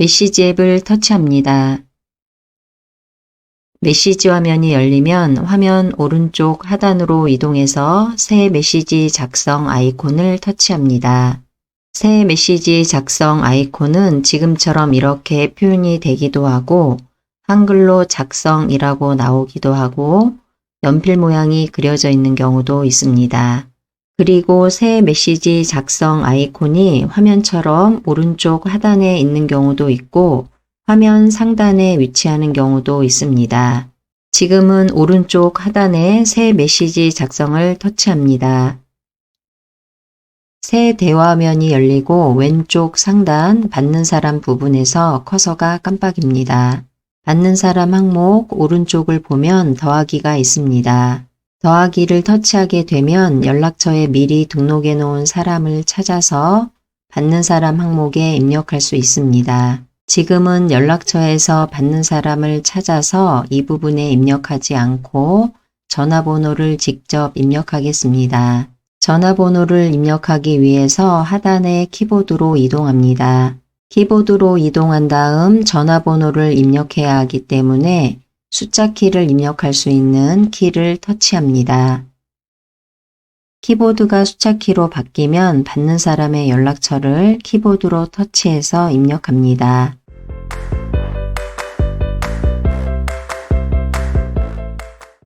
메시지 앱을 터치합니다. 메시지 화면이 열리면 화면 오른쪽 하단으로 이동해서 새 메시지 작성 아이콘을 터치합니다. 새 메시지 작성 아이콘은 지금처럼 이렇게 표현이 되기도 하고 한글로 작성이라고 나오기도 하고 연필 모양이 그려져 있는 경우도 있습니다. 그리고 새 메시지 작성 아이콘이 화면처럼 오른쪽 하단에 있는 경우도 있고 화면 상단에 위치하는 경우도 있습니다. 지금은 오른쪽 하단에 새 메시지 작성을 터치합니다. 새 대화면이 열리고 왼쪽 상단 받는 사람 부분에서 커서가 깜빡입니다. 받는 사람 항목 오른쪽을 보면 더하기가 있습니다. 더하기를 터치하게 되면 연락처에 미리 등록해 놓은 사람을 찾아서 받는 사람 항목에 입력할 수 있습니다. 지금은 연락처에서 받는 사람을 찾아서 이 부분에 입력하지 않고 전화번호를 직접 입력하겠습니다. 전화번호를 입력하기 위해서 하단의 키보드로 이동합니다. 키보드로 이동한 다음 전화번호를 입력해야 하기 때문에 숫자 키를 입력할 수 있는 키를 터치합니다. 키보드가 숫자 키로 바뀌면 받는 사람의 연락처를 키보드로 터치해서 입력합니다.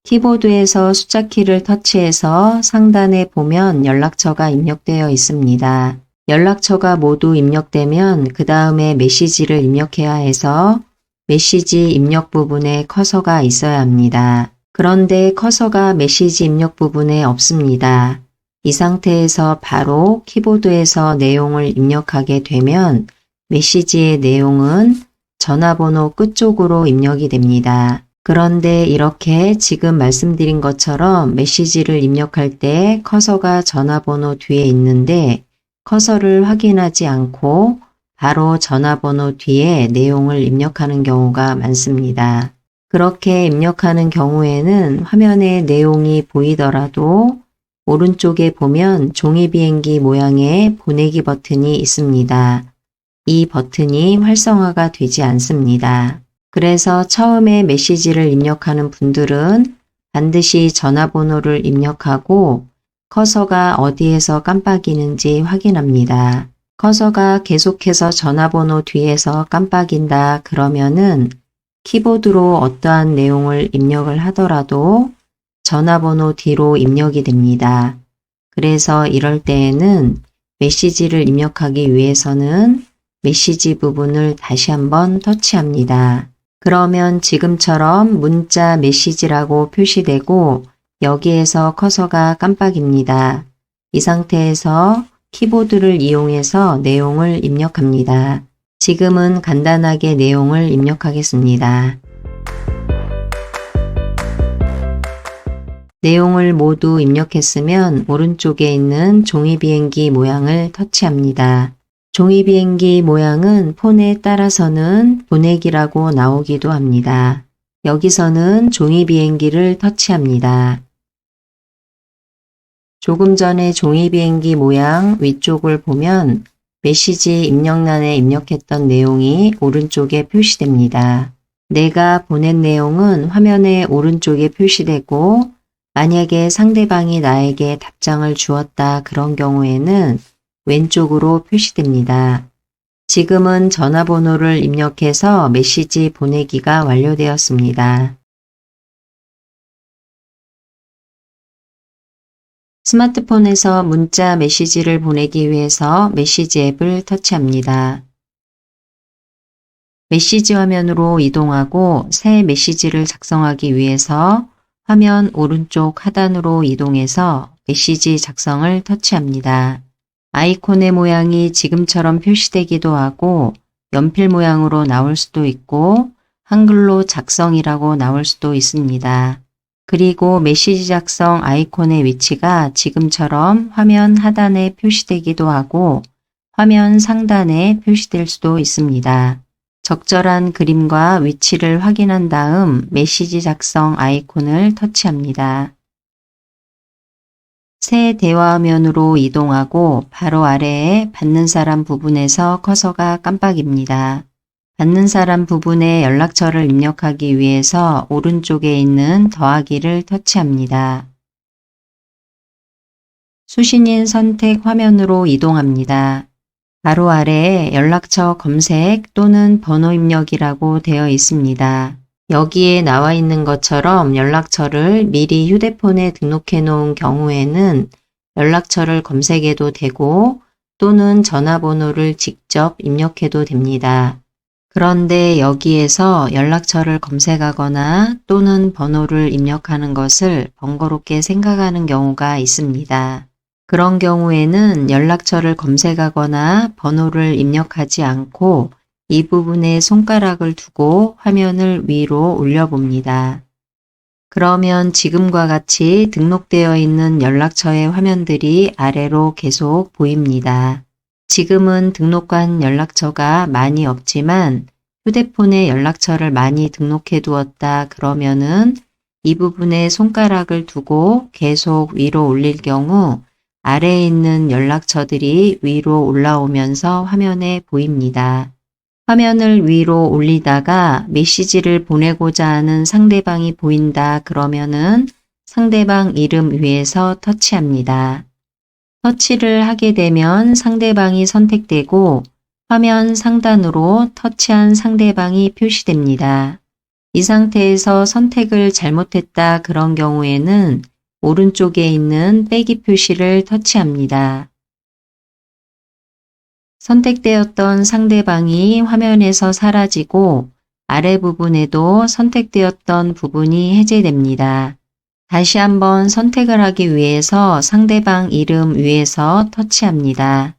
키보드에서 숫자 키를 터치해서 상단에 보면 연락처가 입력되어 있습니다. 연락처가 모두 입력되면 그 다음에 메시지를 입력해야 해서 메시지 입력 부분에 커서가 있어야 합니다. 그런데 커서가 메시지 입력 부분에 없습니다. 이 상태에서 바로 키보드에서 내용을 입력하게 되면 메시지의 내용은 전화번호 끝쪽으로 입력이 됩니다. 그런데 이렇게 지금 말씀드린 것처럼 메시지를 입력할 때 커서가 전화번호 뒤에 있는데 커서를 확인하지 않고 바로 전화번호 뒤에 내용을 입력하는 경우가 많습니다. 그렇게 입력하는 경우에는 화면에 내용이 보이더라도 오른쪽에 보면 종이 비행기 모양의 보내기 버튼이 있습니다. 이 버튼이 활성화가 되지 않습니다. 그래서 처음에 메시지를 입력하는 분들은 반드시 전화번호를 입력하고 커서가 어디에서 깜빡이는지 확인합니다. 커서가 계속해서 전화번호 뒤에서 깜빡인다 그러면은 키보드로 어떠한 내용을 입력을 하더라도 전화번호 뒤로 입력이 됩니다. 그래서 이럴 때에는 메시지를 입력하기 위해서는 메시지 부분을 다시 한번 터치합니다. 그러면 지금처럼 문자 메시지라고 표시되고 여기에서 커서가 깜빡입니다. 이 상태에서 키보드를 이용해서 내용을 입력합니다. 지금은 간단하게 내용을 입력하겠습니다. 내용을 모두 입력했으면 오른쪽에 있는 종이 비행기 모양을 터치합니다. 종이 비행기 모양은 폰에 따라서는 보내기라고 나오기도 합니다. 여기서는 종이 비행기를 터치합니다. 조금 전에 종이 비행기 모양 위쪽을 보면 메시지 입력란에 입력했던 내용이 오른쪽에 표시됩니다. 내가 보낸 내용은 화면의 오른쪽에 표시되고 만약에 상대방이 나에게 답장을 주었다 그런 경우에는 왼쪽으로 표시됩니다. 지금은 전화번호를 입력해서 메시지 보내기가 완료되었습니다. 스마트폰에서 문자 메시지를 보내기 위해서 메시지 앱을 터치합니다. 메시지 화면으로 이동하고 새 메시지를 작성하기 위해서 화면 오른쪽 하단으로 이동해서 메시지 작성을 터치합니다. 아이콘의 모양이 지금처럼 표시되기도 하고 연필 모양으로 나올 수도 있고 한글로 작성이라고 나올 수도 있습니다. 그리고 메시지 작성 아이콘의 위치가 지금처럼 화면 하단에 표시되기도 하고 화면 상단에 표시될 수도 있습니다. 적절한 그림과 위치를 확인한 다음 메시지 작성 아이콘을 터치합니다. 새 대화면으로 이동하고 바로 아래에 받는 사람 부분에서 커서가 깜빡입니다. 받는 사람 부분의 연락처를 입력하기 위해서 오른쪽에 있는 더하기를 터치합니다. 수신인 선택 화면으로 이동합니다. 바로 아래에 연락처 검색 또는 번호 입력이라고 되어 있습니다. 여기에 나와 있는 것처럼 연락처를 미리 휴대폰에 등록해 놓은 경우에는 연락처를 검색해도 되고 또는 전화번호를 직접 입력해도 됩니다. 그런데 여기에서 연락처를 검색하거나 또는 번호를 입력하는 것을 번거롭게 생각하는 경우가 있습니다. 그런 경우에는 연락처를 검색하거나 번호를 입력하지 않고 이 부분에 손가락을 두고 화면을 위로 올려봅니다. 그러면 지금과 같이 등록되어 있는 연락처의 화면들이 아래로 계속 보입니다. 지금은 등록한 연락처가 많이 없지만 휴대폰에 연락처를 많이 등록해 두었다 그러면은 이 부분에 손가락을 두고 계속 위로 올릴 경우 아래에 있는 연락처들이 위로 올라오면서 화면에 보입니다. 화면을 위로 올리다가 메시지를 보내고자 하는 상대방이 보인다 그러면은 상대방 이름 위에서 터치합니다. 터치를 하게 되면 상대방이 선택되고 화면 상단으로 터치한 상대방이 표시됩니다. 이 상태에서 선택을 잘못했다 그런 경우에는 오른쪽에 있는 빼기 표시를 터치합니다. 선택되었던 상대방이 화면에서 사라지고 아래 부분에도 선택되었던 부분이 해제됩니다. 다시 한번 선택을 하기 위해서 상대방 이름 위에서 터치합니다.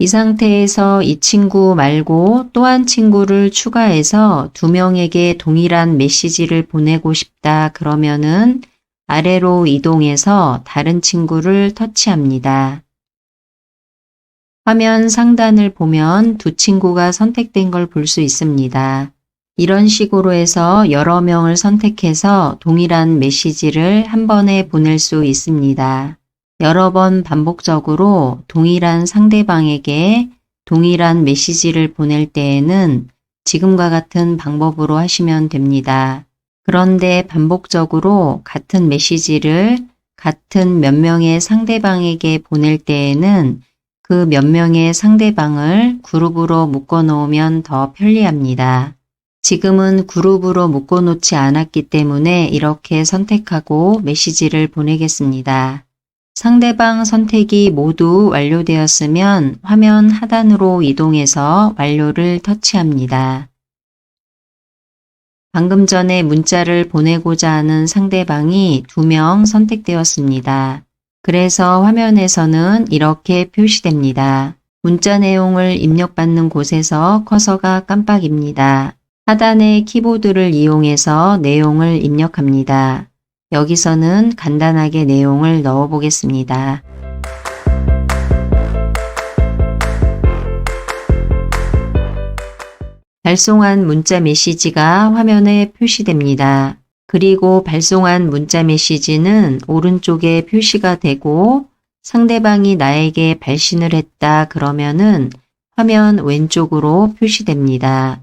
이 상태에서 이 친구 말고 또 한 친구를 추가해서 두 명에게 동일한 메시지를 보내고 싶다 그러면은 아래로 이동해서 다른 친구를 터치합니다. 화면 상단을 보면 두 친구가 선택된 걸 볼 수 있습니다. 이런 식으로 해서 여러 명을 선택해서 동일한 메시지를 한 번에 보낼 수 있습니다. 여러 번 반복적으로 동일한 상대방에게 동일한 메시지를 보낼 때에는 지금과 같은 방법으로 하시면 됩니다. 그런데 반복적으로 같은 메시지를 같은 몇 명의 상대방에게 보낼 때에는 그 몇 명의 상대방을 그룹으로 묶어 놓으면 더 편리합니다. 지금은 그룹으로 묶어 놓지 않았기 때문에 이렇게 선택하고 메시지를 보내겠습니다. 상대방 선택이 모두 완료되었으면 화면 하단으로 이동해서 완료를 터치합니다. 방금 전에 문자를 보내고자 하는 상대방이 두 명 선택되었습니다. 그래서 화면에서는 이렇게 표시됩니다. 문자 내용을 입력받는 곳에서 커서가 깜빡입니다. 하단의 키보드를 이용해서 내용을 입력합니다. 여기서는 간단하게 내용을 넣어 보겠습니다. 발송한 문자 메시지가 화면에 표시됩니다. 그리고 발송한 문자 메시지는 오른쪽에 표시가 되고 상대방이 나에게 발신을 했다 그러면은 화면 왼쪽으로 표시됩니다.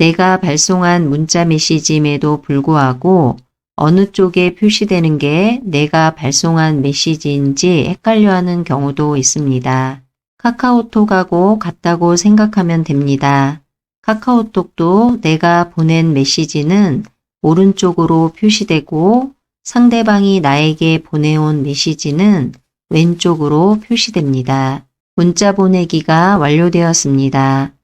내가 발송한 문자 메시지임에도 불구하고 어느 쪽에 표시되는 게 내가 발송한 메시지인지 헷갈려 하는 경우도 있습니다. 카카오톡하고 같다고 생각하면 됩니다. 카카오톡도 내가 보낸 메시지는 오른쪽으로 표시되고 상대방이 나에게 보내온 메시지는 왼쪽으로 표시됩니다. 문자 보내기가 완료되었습니다.